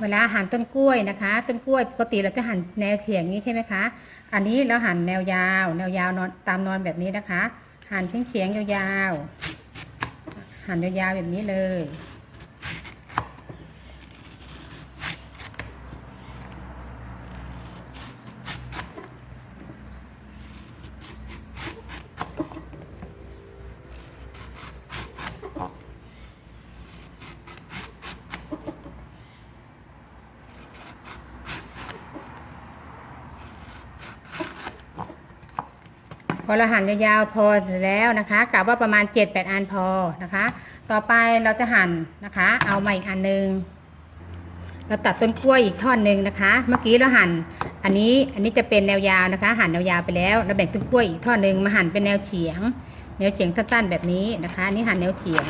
เวลาหั่นต้นกล้วยนะคะ ต้นกล้วยปกติเราจะหั่นแนวเฉียงนี้ใช่ไหมคะ อันนี้เราหั่นแนวยาว แนวยาวนอนตามนอนแบบนี้นะคะ หั่นเฉียงเฉียงๆยาวๆหั่นยาวๆแบบนี้เลย พอเราหั่นยาวๆพอแล้วนะคะกะว่าประมาณ 7-8 อันพอนะคะ ต่อไปเราจะหั่นนะคะ เอามาอีกอันหนึงเราตัดต้นกล้วยอีกท่อนหนึ่งนะคะ เมื่อกี้เราหั่นอันนี้อันนี้จะเป็นแนวยาวนะคะ หั่นแนวยาวไปแล้วเราแบ่งต้นกล้วยอีกท่อนหนึ่งมาหั่นเป็นแนวเฉียง แนวเฉียงสั้นๆแบบนี้นะคะนนี้หั่นแนวเฉียง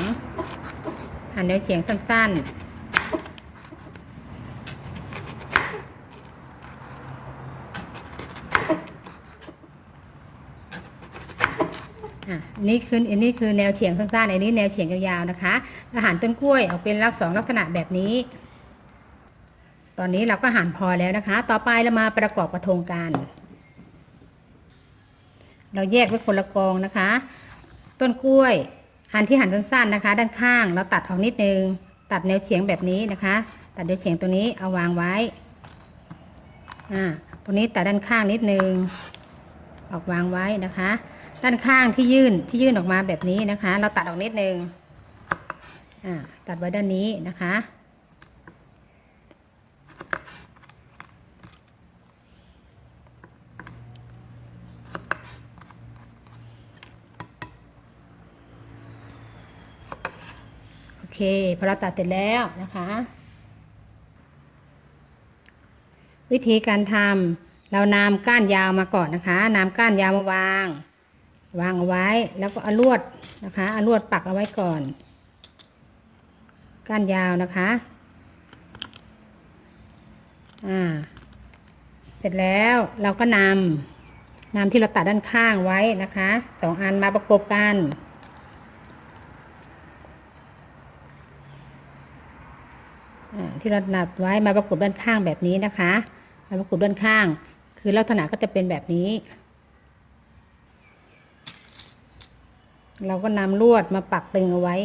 หั่นแนวเฉียงสั้นๆ อะนี่คืออันนี้คือแนวเฉียงสั้นๆอันนี้แนวเฉียงยาวๆนะคะ อาหารต้นกล้วยออกเป็นลักษณะลักษณะแบบนี้ ตอนนี้เราก็หั่นพอแล้วนะคะ ต่อไปเรามาประกอบกระทงกัน เราแยกไว้คนละกองนะคะ ต้นกล้วยอันที่หั่นสั้นๆนะคะ ด้านข้างเราตัดออกนิดนึง ตัดแนวเฉียงแบบนี้นะคะ ตัดแนวเฉียงตรงนี้เอาวางไว้อ่าตรงนี้ตัดด้านข้างนิดนึง ออกวางไว้นะคะ ด้านข้างที่ยื่นที่ยื่นออกมาแบบนี้นะคะ เราตัดออกนิดนึงอ่าตัดไว้ด้านนี้นะคะ โอเคพอเราตัดเสร็จแล้วนะคะ วิธีการทำเรานำก้านยาวมาก่อนนะคะนำก้านยาวมาวาง วางเอาไว้แล้วก็เอาลวดนะคะเอาลวดปักเอาไว้ก่อนก้านยาวนะคะอ่าเสร็จแล้วเราก็นำนำที่เราตัดด้านข้างไว้นะคะสองอันมาประกบกันอ่าที่เราหนับไว้มาประกบด้านข้างแบบนี้นะคะ มาประกบด้านข้าง คือลักษณะก็จะเป็นแบบนี้ เราก็นำลวดมาปักตึงเอาไว้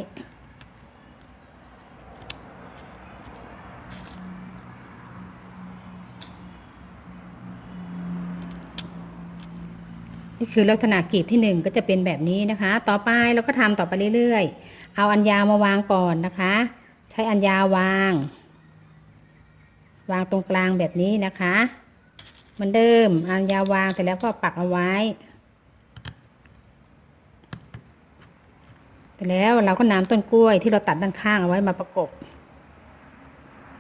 นี่คือลักษณะกรีบที่หนึ่งก็จะเป็นแบบนี้นะคะ ต่อไปเราก็ทำต่อไปเรื่อยๆ เอาอันยาวมาวางก่อนนะคะ ใช้อันยาววาง วางตรงกลางแบบนี้นะคะเหมือนเดิมอันยาววางเสร็จแล้วก็ปักเอาไว้ เสร็จแล้วเราก็นำต้นกล้วยที่เราตัดด้านข้างเอาไว้มาประกบ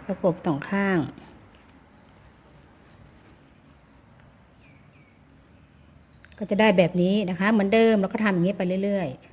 ประกบสองข้างก็จะได้แบบนี้นะคะ เหมือนเดิมเราก็ทำอย่างนี้ไปเรื่อยๆ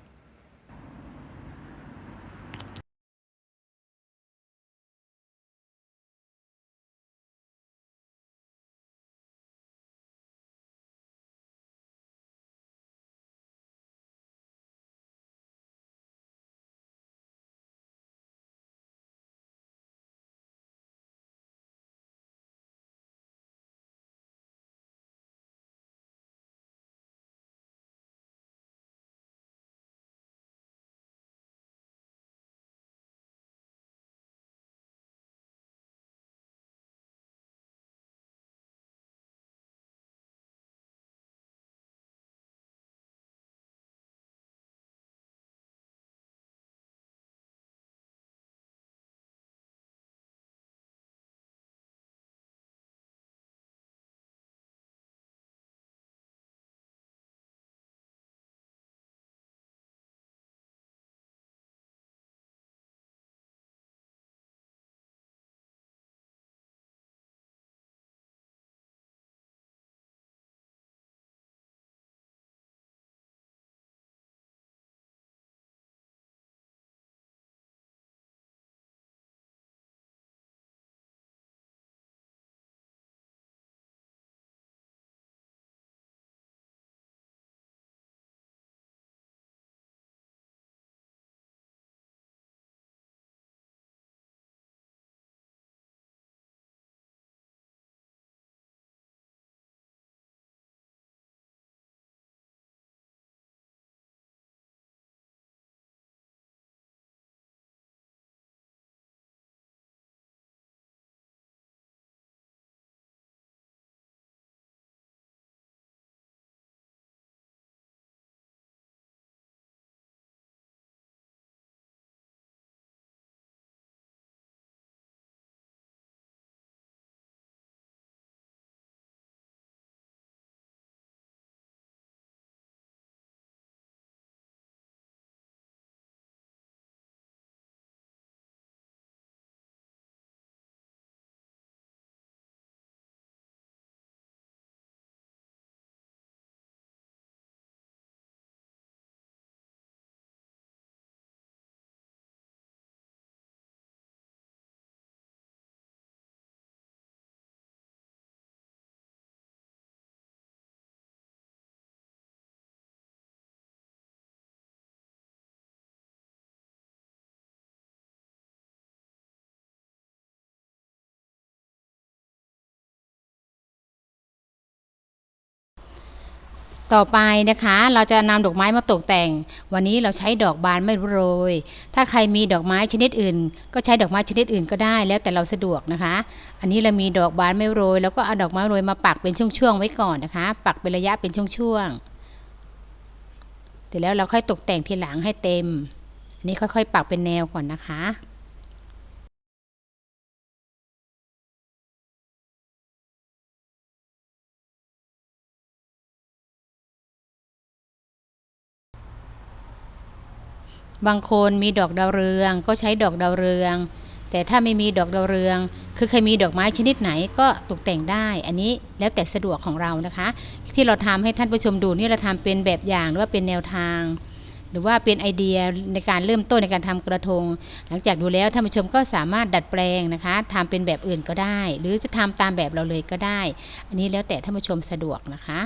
ต่อไปนะคะเราจะนำดอกไม้มาตกแต่ง วันนี้เราใช้ดอกบานไม้โรย ถ้าใครมีดอกไม้ชนิดอื่น ก็ใช้ดอกไม้ชนิดอื่นก็ได้แล้วแต่เราสะดวกนะคะ อันนี้เรามีดอกบานไม่โรย แล้วก็เอาดอกไม้โรยมาปักเป็นช่วงๆไว้ก่อนนะคะ ปักเป็นระยะเป็นช่วงๆเสร็จแล้วเราค่อยตกแต่งทีหลังให้เต็ม อันนี้ค่อยๆ ปักเป็นแนวก่อนนะคะ บางคนมีดอกดาวเรืองก็ใช้ดอกดาวเรือง แต่ถ้าไม่มีดอกดาวเรือง คือใครมีดอกไม้ชนิดไหนก็ตกแต่งได้ อันนี้แล้วแต่สะดวกของเรานะคะ ที่เราทำให้ท่านผู้ชมดูนี่เราทำเป็นแบบอย่างหรือว่าเป็นแนวทาง หรือว่าเป็นไอเดียในการเริ่มต้นในการทำกระทง หลังจากดูแล้วท่านผู้ชมก็สามารถดัดแปลงนะคะทำเป็นแบบอื่นก็ได้ หรือจะทำตามแบบเราเลยก็ได้ อันนี้แล้วแต่ท่านผู้ชมสะดวกนะคะ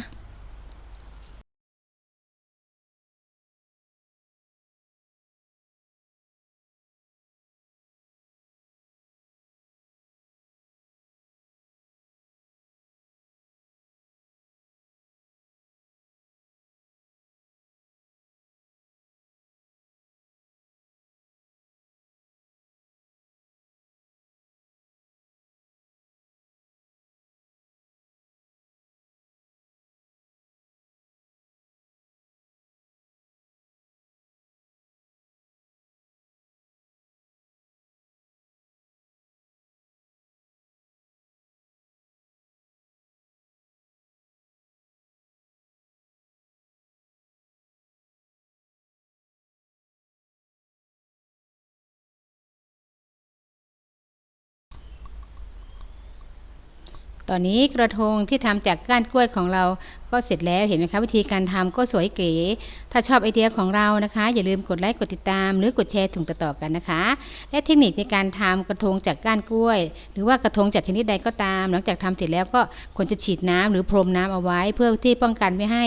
ตอนนี้กระทงที่ทำจากก้านกล้วยของเราก็เสร็จแล้วเห็นไหมคะวิธีการทำก็สวยเก๋ ถ้าชอบไอเดียของเรานะคะ อย่าลืมกดไลค์กดติดตาม หรือกดแชร์ถุงต่อๆกันนะคะ และเทคนิคในการทำกระทงจากก้านกล้วย หรือว่ากระทงจากชนิดใดก็ตาม หลังจากทำเสร็จแล้วก็ควรจะฉีดน้ำหรือพรมน้ำเอาไว้ เพื่อที่ป้องกันไม่ให้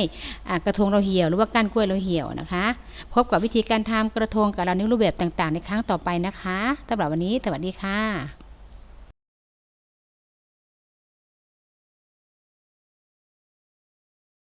กระทงเราเหี่ยว หรือว่าก้านกล้วยเราเหี่ยวนะคะ พบกับวิธีการทำกระทงกับเราในรูปแบบต่างๆ ในครั้งต่อไปนะคะสำหรับวันนี้สวัสดีค่ะ